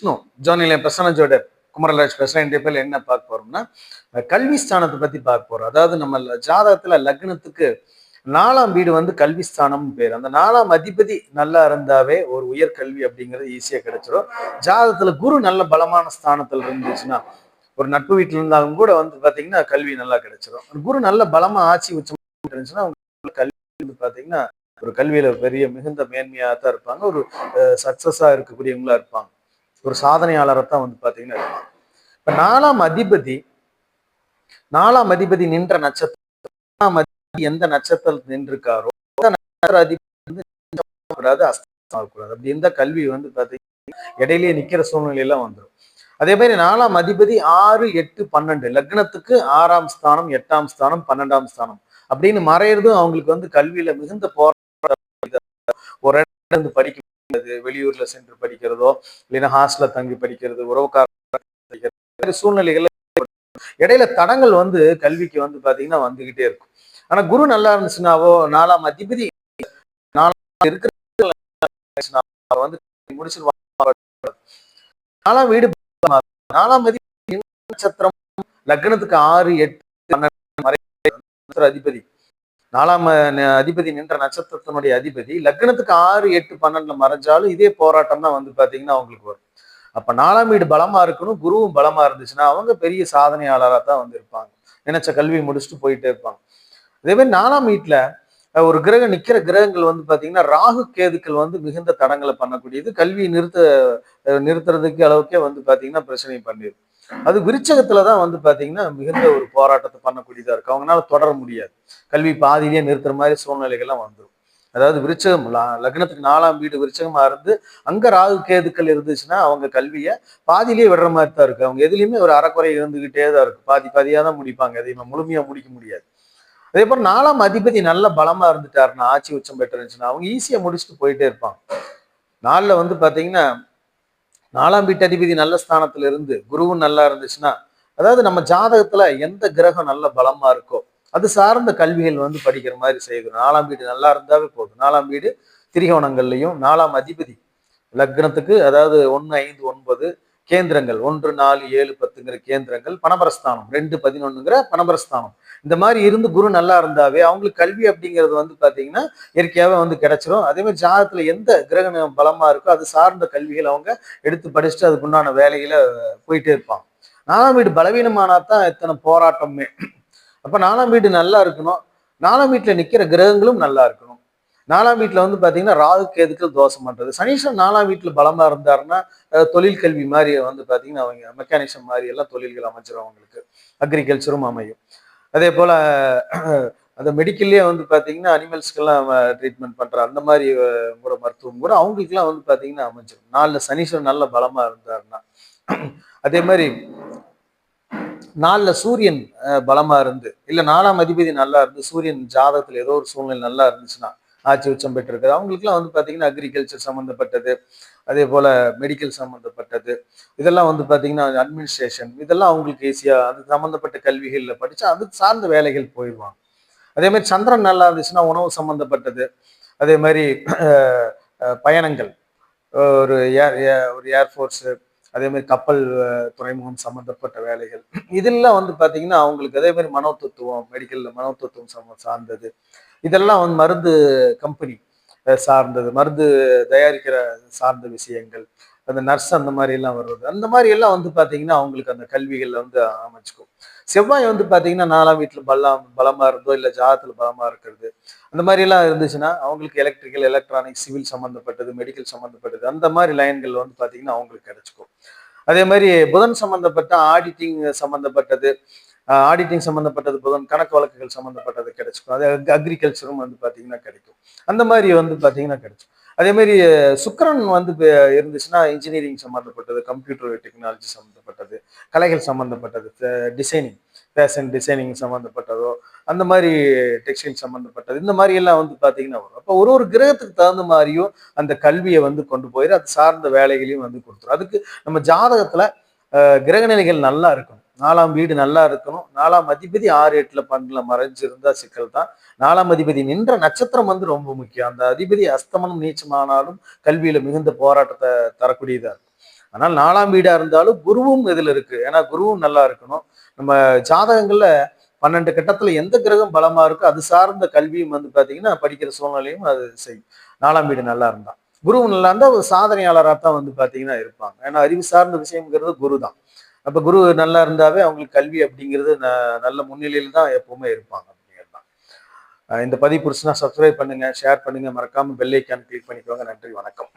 விஷ்ணு ஜோனில பிரசனஜோட ஜோடர் குமரராஜ் பேசுறேன் பேர்ல என்ன பார்க்க போறோம்னா கல்வி ஸ்தானத்தை பத்தி பார்க்க போறோம். அதாவது நம்ம ஜாதகத்துல லக்னத்துக்கு நாலாம் வீடு வந்து கல்வி ஸ்தானம்னு பேர். அந்த நாலாம் அதிபதி நல்லா இருந்தாவே ஒரு உயர் கல்வி அப்படிங்கிறது ஈஸியா கிடைச்சிடும் ஜாதகத்துல குரு நல்ல பலமான ஸ்தானத்துல இருந்துச்சுன்னா ஒரு நட்பு வீட்டுல இருந்தாலும் கூட வந்து பாத்தீங்கன்னா கல்வி நல்லா கிடைச்சிடும் குரு நல்ல பலமா ஆட்சி உச்சம் இருந்துச்சுன்னா கல்வி வந்து பாத்தீங்கன்னா ஒரு கல்வியில பெரிய மிகுந்த மேன்மையா தான் இருப்பாங்க. ஒரு சக்சஸா இருக்கக்கூடியவங்களா இருப்பாங்க. ஒரு சாதனையாளரை தான் வந்து பார்த்தீங்கன்னா இருப்பாங்க. இப்ப நாலாம் அதிபதி நாலாம் அதிபதி நின்ற நட்சத்திரம் அதிபதி எந்த நட்சத்திரத்தில் நின்றிருக்காரோ நட்சத்திர அதிபதி வந்து அப்படி இருந்தா கல்வி வந்து பாத்தீங்கன்னா இடையிலேயே நிக்கிற சூழ்நிலை எல்லாம் வந்துடும் அதே மாதிரி நாலாம் அதிபதி ஆறு எட்டு பன்னெண்டு லக்னத்துக்கு ஆறாம் ஸ்தானம் எட்டாம் ஸ்தானம் பன்னெண்டாம் ஸ்தானம் அப்படின்னு மறையிறதும் அவங்களுக்கு வந்து கல்வியில மிகுந்த போராட்டம். ஒரு இடத்துல இருந்து படிக்க வெளியூர்ல சென்று படிக்கிறதோ இல்லைன்னா ஹாஸ்டல்ல தங்கி படிக்கிறது உறவுக்கார சூழ்நிலைகள் இடையில தடங்கள் வந்து கல்விக்கு வந்து பாத்தீங்கன்னா வந்துகிட்டே இருக்கும். ஆனா குரு நல்லா இருந்துச்சுனாவோ நாலாம் அதிபதி நாலாம் இருக்கிற வந்து முடிச்சிருவாங்க. நாலாம் வீடு நாலாம் அதிபதி நட்சத்திரம் லக்னத்துக்கு ஆறு எட்டு அதிபதி. நாலாம் அதிபதி நின்ற நட்சத்திரத்தினுடைய அதிபதி லக்னத்துக்கு ஆறு எட்டு பன்னெண்டுல மறைஞ்சாலும் இதே போராட்டம் தான் வந்து பாத்தீங்கன்னா அவங்களுக்கு வரும். அப்ப நாலாம் வீடு பலமா இருக்கணும் குருவும் பலமா இருந்துச்சுன்னா அவங்க பெரிய சாதனையாளராக தான் வந்து இருப்பாங்க. நினைச்ச கல்வி முடிச்சுட்டு போயிட்டே இருப்பாங்க. அதே மாதிரி நாலாம் வீட்டுல ஒரு கிரகம் நிக்கிற கிரகங்கள் வந்து பாத்தீங்கன்னா ராகு கேதுக்கள் வந்து மிகுந்த தடங்களை பண்ணக்கூடியது. கல்வி நிறுத்த நிறுத்துறதுக்கு அளவுக்கே வந்து பாத்தீங்கன்னா பிரச்சனை பண்ணிருக்கு. அது விருச்சகத்துல தான் வந்து பாத்தீங்கன்னா மிகுந்த ஒரு போராட்டத்தை பண்ணக்கூடியதா இருக்கு அவங்களால தொடர முடியாது. கல்வி பாதியிலேயே நிறுத்துற மாதிரி சூழ்நிலைகள்லாம் வந்துடும் அதாவது விருச்சகம் லக்னத்துக்கு நாலாம் வீடு விருச்சகமா இருந்து அங்க ராகு கேதுக்கள் இருந்துச்சுன்னா அவங்க கல்வியை பாதியிலேயே விடுற மாதிரி தான் இருக்கு. அவங்க எதுலையுமே ஒரு அறக்குறை இருந்துகிட்டே தான் இருக்கு. பாதி பாதியா தான் முடிப்பாங்க. எதையுமே முழுமையா முடிக்க முடியாது. அதே போல நாலாம் அதிபதி நல்ல பலமா இருந்துட்டாருன்னா ஆட்சி உச்சம் பெற்று இருந்துச்சுன்னா அவங்க ஈஸியா முடிச்சுட்டு போயிட்டே இருப்பாங்க. நாளில் வந்து பாத்தீங்கன்னா நாலாம் வீட்டு அதிபதி நல்ல ஸ்தானத்துல இருந்து குருவும் நல்லா இருந்துச்சுன்னா அதாவது நம்ம ஜாதகத்துல எந்த கிரகம் நல்ல பலமா இருக்கோ அது சார்ந்த கல்விகள் வந்து படிக்கிற மாதிரி செய்யணும். நாலாம் வீடு நல்லா இருந்தாவே போதும். நாலாம் வீடு திரிகோணங்கள்லையும் நாலாம் அதிபதி லக்னத்துக்கு அதாவது ஒன்று ஐந்து ஒன்பது கேந்திரங்கள். ஒன்று நாலு ஏழு பத்துங்கிற கேந்திரங்கள் பணபரஸ்தானம் ரெண்டு பதினொன்னுங்கிற பணபரஸ்தானம் இந்த மாதிரி இருந்து குரு நல்லா இருந்தாவே அவங்களுக்கு கல்வி அப்படிங்கிறது வந்து பார்த்தீங்கன்னா இயற்கையாகவே வந்து கிடைச்சிரும். அதே மாதிரி ஜாதகத்துல எந்த கிரகணம் பலமாக இருக்கோ அது சார்ந்த கல்விகள் அவங்க எடுத்து படிச்சுட்டு அதுக்குண்டான வேலையில் போயிட்டே இருப்பாங்க. நாலாம் வீடு பலவீனமானா தான் இத்தனை போராட்டமே. அப்போ நாலாம் வீடு நல்லா இருக்கணும். நாலாம் வீட்டில் நிற்கிற கிரகங்களும் நல்லா இருக்கணும். நாலாம் வீட்டுல வந்து பாத்தீங்கன்னா ராகு கேதுக்கள் தோஷம் பண்றது. சனீஸ்வரன் நாலாம் வீட்டுல பலமா இருந்தாருன்னா தொழில் கல்வி மாதிரி வந்து பாத்தீங்கன்னா அவங்க மெக்கானிசம் மாதிரி எல்லாம் தொழில்கள் அமைச்சிரும் அவங்களுக்கு. அக்ரிகல்ச்சரும் அமையும். அதே போல அந்த மெடிக்கல்லே வந்து பாத்தீங்கன்னா அனிமல்ஸ்க்கெல்லாம் ட்ரீட்மெண்ட் பண்ற அந்த மாதிரி கூட மருத்துவம் கூட அவங்களுக்குலாம் வந்து பாத்தீங்கன்னா அமைஞ்சிடும் நாலில் சனீஸ்வரன் நல்ல பலமா இருந்தாருன்னா. அதே மாதிரி நாலில் சூரியன் அஹ், பலமா இருந்து இல்ல நாலாம் அதிபதி நல்லா இருந்து சூரியன் ஜாதகத்தில் ஏதோ ஒரு சூழ்நிலை நல்லா இருந்துச்சுன்னா ஆட்சி உச்சம் பெற்றிருக்குது அவங்களுக்குலாம் வந்து பார்த்தீங்கன்னா அக்ரிகல்ச்சர் சம்மந்தப்பட்டது அதே போல் மெடிக்கல் சம்மந்தப்பட்டது இதெல்லாம் வந்து பார்த்தீங்கன்னா அட்மினிஸ்ட்ரேஷன் இதெல்லாம் அவங்களுக்கு ஈஸியாக அது சம்மந்தப்பட்ட கல்விகளில் படித்து அது சார்ந்த வேலைகள் போயிடுவாங்க. அதே மாதிரி சந்திரன் நல்லா இருந்துச்சுன்னா உணவு சம்மந்தப்பட்டது அதே மாதிரி பயணங்கள். ஒரு ஏர் ஏ- ஒரு ஏர்ஃபோர்ஸு அதே மாதிரி கப்பல் துறைமுகம் சம்மந்தப்பட்ட வேலைகள். இதெல்லாம் வந்து பாத்தீங்கன்னா அவங்களுக்கு அதே மாதிரி மனோதத்துவம் மெடிக்கல்ல மனோத்துவம் சம்ம சார்ந்தது. இதெல்லாம் வந்து மருந்து கம்பெனி சார்ந்தது. மருந்து தயாரிக்கிற சார்ந்த விஷயங்கள். அந்த நர்ஸ் அந்த மாதிரி எல்லாம் வருவது அந்த மாதிரி எல்லாம் வந்து பாத்தீங்கன்னா அவங்களுக்கு அந்த கல்விகள்ல வந்து அமைச்சுக்கும். செவ்வாய் வந்து பாத்தீங்கன்னா நாலாம் வீட்டுல பலம் பலமா இருந்தோ இல்ல ஜாதத்தில் பலமா இருக்கிறது. அந்த மாதிரி எல்லாம் இருந்துச்சுன்னா அவங்களுக்கு எலக்ட்ரிக்கல் எலக்ட்ரானிக் சிவில் சம்மந்தப்பட்டது மெடிக்கல் சம்மந்தப்பட்டது அந்த மாதிரி லைன்கள் வந்து பாத்தீங்கன்னா அவங்களுக்கு கிடைச்சிக்கும். அதே மாதிரி புதன் சம்மந்தப்பட்ட ஆடிட்டிங் சம்மந்தப்பட்டது ஆடிட்டிங் சம்மந்தப்பட்டது புதன் கணக்கு வழக்குகள் சம்மந்தப்பட்டது கிடைச்சிக்கும். அது அக்ரிகல்ச்சரும் வந்து பாத்தீங்கன்னா கிடைக்கும். அந்த மாதிரி வந்து பாத்தீங்கன்னா கிடைச்சிக்கும். அதே மாதிரி சுக்கரன் வந்து இருந்துச்சுன்னா இன்ஜினியரிங் சம்மந்தப்பட்டது கம்ப்யூட்டர் டெக்னாலஜி சம்மந்தப்பட்டது கலைகள் சம்மந்தப்பட்டது டிசைனிங் ஃபேஷன் டிசைனிங் சம்மந்தப்பட்டதோ அந்த மாதிரி டெக்ஸ்டைல் சம்மந்தப்பட்டது இந்த மாதிரி எல்லாம் வந்து பார்த்தீங்கன்னா வரும். அப்போ ஒரு ஒரு கிரகத்துக்கு தகுந்த மாதிரியும் அந்த கல்வியை வந்து கொண்டு போயிரு அது சார்ந்த வேலைகளையும் வந்து கொடுத்துரும். அதுக்கு நம்ம ஜாதகத்தில் கிரகநிலைகள் கிரக நிலைகள் நல்லா இருக்கணும். நாலாம் வீடு நல்லா இருக்கணும். நாலாம் அதிபதி ஆறு எட்டுல பன்னெண்டுல மறைஞ்சிருந்தா சிக்கல் தான். நாலாம் அதிபதி நின்ற நட்சத்திரம் வந்து ரொம்ப முக்கியம். அந்த அதிபதி அஸ்தமனம் நீச்சமானாலும் கல்வியில மிகுந்த போராட்டத்தை தரக்கூடியதா இருக்கும். ஆனால் நாலாம் வீடா இருந்தாலும் குருவும் இதுல இருக்கு. ஏன்னா குருவும் நல்லா இருக்கணும். நம்ம ஜாதகங்கள்ல பன்னெண்டு கட்டத்துல எந்த கிரகம் பலமா இருக்கோ அது சார்ந்த கல்வியும் வந்து பாத்தீங்கன்னா படிக்கிற சூழ்நிலையும் அது செய்யும். நாலாம் வீடு நல்லா இருந்தா. குருவும் நல்லா இருந்தா ஒரு சாதனையாளராக தான் வந்து பாத்தீங்கன்னா இருப்பாங்க. ஏன்னா அறிவு சார்ந்த விஷயம்ங்கிறது குரு தான் அப்ப குரு நல்லா இருந்தாவே அவங்களுக்கு கல்வி அப்படிங்கிறது ந- நல்ல முன்னிலையில் தான் எப்பவுமே இருப்பாங்க அப்படிங்கிறது தான் இந்த பதிவு புரிசுனா சப்ஸ்கிரைப் பண்ணுங்க ஷேர் பண்ணுங்க. மறக்காம பெல் ஐக்கான் கிளிக் பண்ணிக்கோங்க. நன்றி வணக்கம்.